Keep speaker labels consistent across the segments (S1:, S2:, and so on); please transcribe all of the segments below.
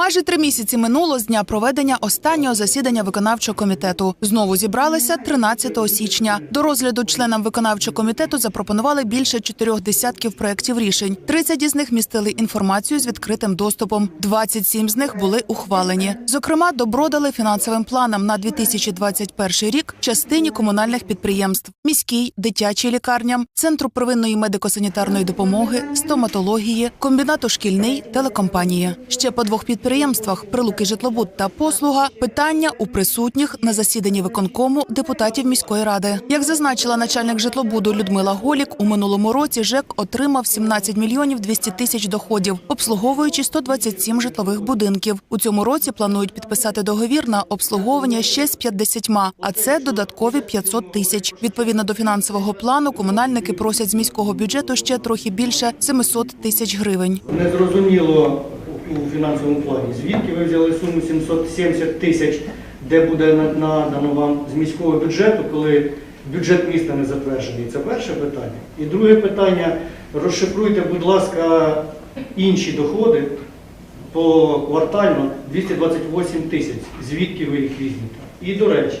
S1: Майже три місяці минуло з дня проведення останнього засідання виконавчого комітету. Знову зібралися 13 січня. До розгляду членам виконавчого комітету запропонували більше чотирьох десятків проєктів рішень. 30 із них містили інформацію з відкритим доступом. 27 з них були ухвалені. Зокрема, добродали фінансовим планам на 2021 рік частині комунальних підприємств: міській, дитячій лікарням, центру первинної медико-санітарної допомоги, стоматології, комбінату шкільний, телекомпанії. Ще по двох підприємствах Прилуки житлобуд та послуга питання у присутніх на засіданні виконкому депутатів міської ради. Як зазначила начальник житлобуду Людмила Голік, у минулому році ЖЕК отримав 17 мільйонів 200 тисяч доходів, обслуговуючи 127 житлових будинків. У цьому році планують підписати договір на обслуговування ще з 50, а це додаткові 500 тисяч. Відповідно до фінансового плану, комунальники просять з міського бюджету ще трохи більше 700 тисяч гривень.
S2: Незрозуміло у фінансовому плані, звідки ви взяли суму 770 тисяч, де буде надано вам з міського бюджету, коли бюджет міста не затверджений. Це перше питання. І друге питання, розшифруйте, будь ласка, інші доходи по квартально 228 тисяч. Звідки ви їх візьмете? І до речі,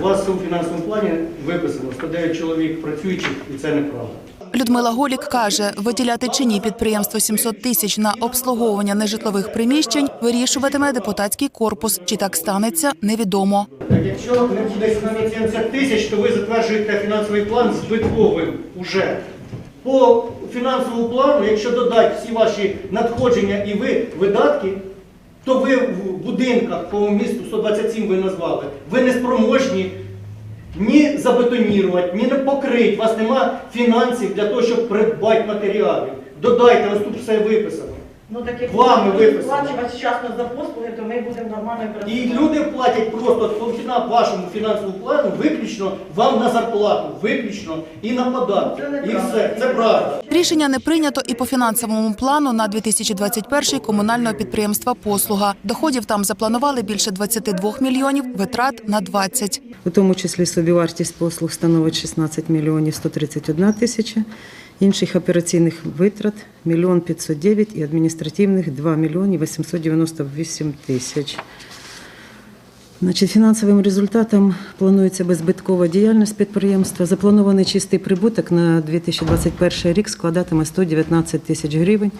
S2: у вас у фінансовому плані виписано 109 чоловік працюючих, і це неправда.
S1: Людмила Голік каже, виділяти чи ні підприємство 700 тисяч на обслуговування нежитлових приміщень вирішуватиме депутатський корпус. Чи так станеться, невідомо.
S2: Так якщо не буде 770 тисяч, то ви затверджуєте фінансовий план збитковим уже. По фінансовому плану, якщо додати всі ваші надходження і ви видатки, то ви в будинках по місту 127 ви назвали, ви не спроможні ні забетонірувати, ні не покрити. У вас нема фінансів для того, щоб придбати матеріали. Додайте, ось тут все виписано.
S3: Ну так як
S2: Вами
S3: будуть сплачувати вчасно за послуги, то ми будемо нормально
S2: І
S3: працювати.
S2: люди платять просто по фіна- вашому фінансовому плану виключно вам на зарплату, виключно і на податки.
S3: Це
S2: І
S3: неправда.
S2: все, це правда.
S1: Рішення не прийнято і по фінансовому плану на 2021 комунального підприємства Послуга. Доходів там запланували більше 22 мільйонів, витрат на 20.
S4: У тому числі собівартість послуг становить 16 мільйонів 131 тисяча, інших операційних витрат – мільйон 509 і адміністративних – 2 мільйони 898 тисяч. Значить, фінансовим результатом планується беззбиткова діяльність підприємства. Запланований чистий прибуток на 2021 рік складатиме 119 тисяч гривень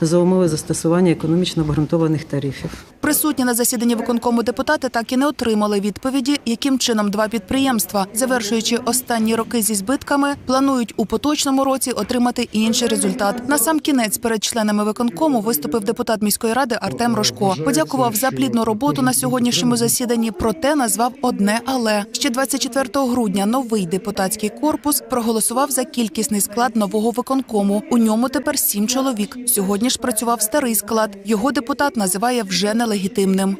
S4: за умови застосування економічно обґрунтованих тарифів.
S1: Присутні на засіданні виконкому депутати так і не отримали відповіді, яким чином два підприємства, завершуючи останні роки зі збитками, планують у поточному році отримати інший результат. На сам кінець перед членами виконкому виступив депутат міської ради Артем Рожко. Подякував за плідну роботу на сьогоднішньому засіданні. Проте назвав одне але ще 24 грудня новий депутатський корпус проголосував за кількісний склад нового виконкому. У ньому тепер сім чоловік. Сьогодні ж працював старий склад. Його депутат називає вже нелегітимним.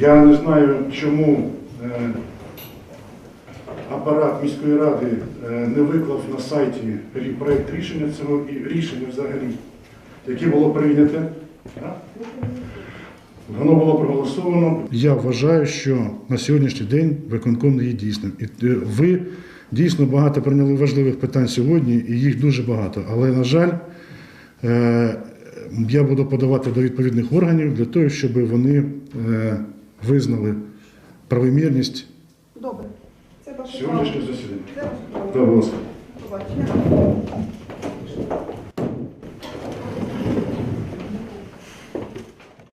S5: Я не знаю, чому е, апарат міської ради е, не виклав на сайті проект рішення цього і рішення взагалі, яке було прийнято. Воно було проголосовано. Я вважаю, що на сьогоднішній день виконком не є дійсним. І е, ви дійсно багато прийняли важливих питань сьогодні, і їх дуже багато. Але, на жаль, я буду подавати до відповідних органів для того, щоб вони е, визнали правомірність
S6: Добре. Це ваше право.
S5: сьогоднішнього засідання.
S6: Це ваше право. Побачення.